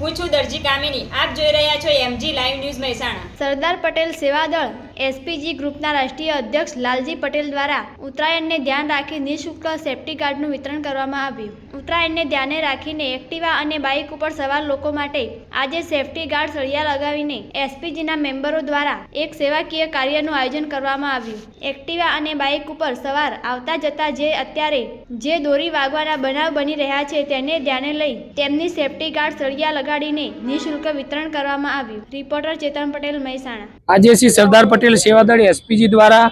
હું છું દરજી કામિની. આપ જોઈ રહ્યા છો MG live news Mehsana. Sardar Patel Sevadal SPG ગ્રુપના રાષ્ટ્રીય અધ્યક્ષ લાલજી પટેલ દ્વારા ઉત્તરાયણને ધ્યાન રાખી નિઃશુલ્ક સેફ્ટી કાર્ડનું વિતરણ કરવામાં આવ્યું. ઉત્તરાયણને ધ્યાને રાખીને એક્ટિવા અને બાઇક ઉપર સવાર લોકો માટે આજે સેફ્ટી ગાર્ડ સળિયા લગાવીને એસપીજીના મેમ્બરો દ્વારા એક સેવાકીય કાર્યનું આયોજન કરવામાં આવ્યું. એક્ટિવા અને બાઇક ઉપર સવાર આવતા જતા જે અત્યારે જે દોરી વાગવાના બનાવ બની રહ્યા છે તેને ધ્યાને લઈ તેમની સેફ્ટી ગાર્ડ સળિયા લગાડીને નિઃશુલ્ક વિતરણ કરવામાં આવ્યું. રિપોર્ટર ચેતન પટેલ મહેસાણા. આજે શ્રી સરદાર પટેલ સેવાદળ એસપીજી દ્વારા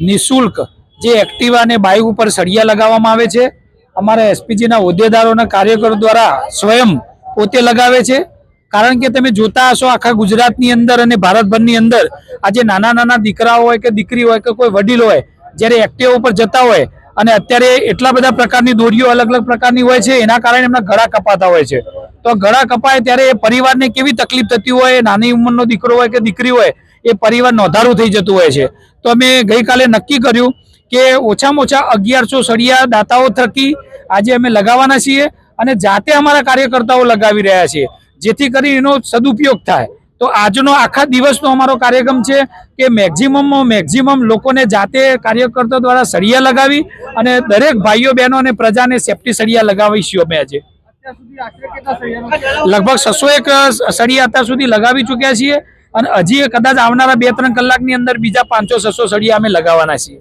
નિઃશુલ્ક જે એક્ટિવા અને બાઇક ઉપર સળિયા લગાવવામાં આવે છે. અમારા એસપીજીના હોદ્દેદારોના કાર્યકરો દ્વારા સ્વયં પોતે લગાવે છે. કારણ કે તમે જોતા હશો આખા ગુજરાતની અંદર અને ભારતભરની અંદર આજે નાના નાના દીકરાઓ હોય કે દીકરી હોય કે કોઈ વડીલ હોય, જ્યારે એક્ટિવા ઉપર જતા હોય અને અત્યારે એટલા બધા પ્રકારની દોરીઓ અલગ અલગ પ્રકારની હોય છે, એના કારણે એમના ગળા કપાતા હોય છે. તો ગળા કપાય ત્યારે એ પરિવારને કેવી તકલીફ થતી હોય, નાની ઉંમરનો દીકરો હોય કે દીકરી હોય એ પરિવાર નોંધારું થઈ જતું હોય છે. તો અમે ગઈકાલે નક્કી કર્યું કે ઓછામાં ઓછા અગિયારસો સળિયા દાતાઓ થકી આજે અમે લગાવવાના છીએ અને જાતે અમારા કાર્યકર્તાઓ લગાવી રહ્યા છીએ. જેથી કરી એનો સદુપયોગ થાય. તો આજનો આખા દિવસનો અમારો કાર્યક્રમ છે કે મેક્ઝિમમમાં મેક્ઝિમમ લોકોને જાતે કાર્યકર્તાઓ દ્વારા સળિયા લગાવી અને દરેક ભાઈઓ, બહેનો અને પ્રજાને સેફટી સળિયા લગાવીશું અમે આજે. લગભગ છસો એક સળિયા અત્યાર સુધી લગાવી ચૂક્યા છીએ. અને હજી કદાચ આવનારા બે ત્રણ કલાકની અંદર બીજા પાંચસો, છસો સળિયા અમે લગાવવાના છીએ.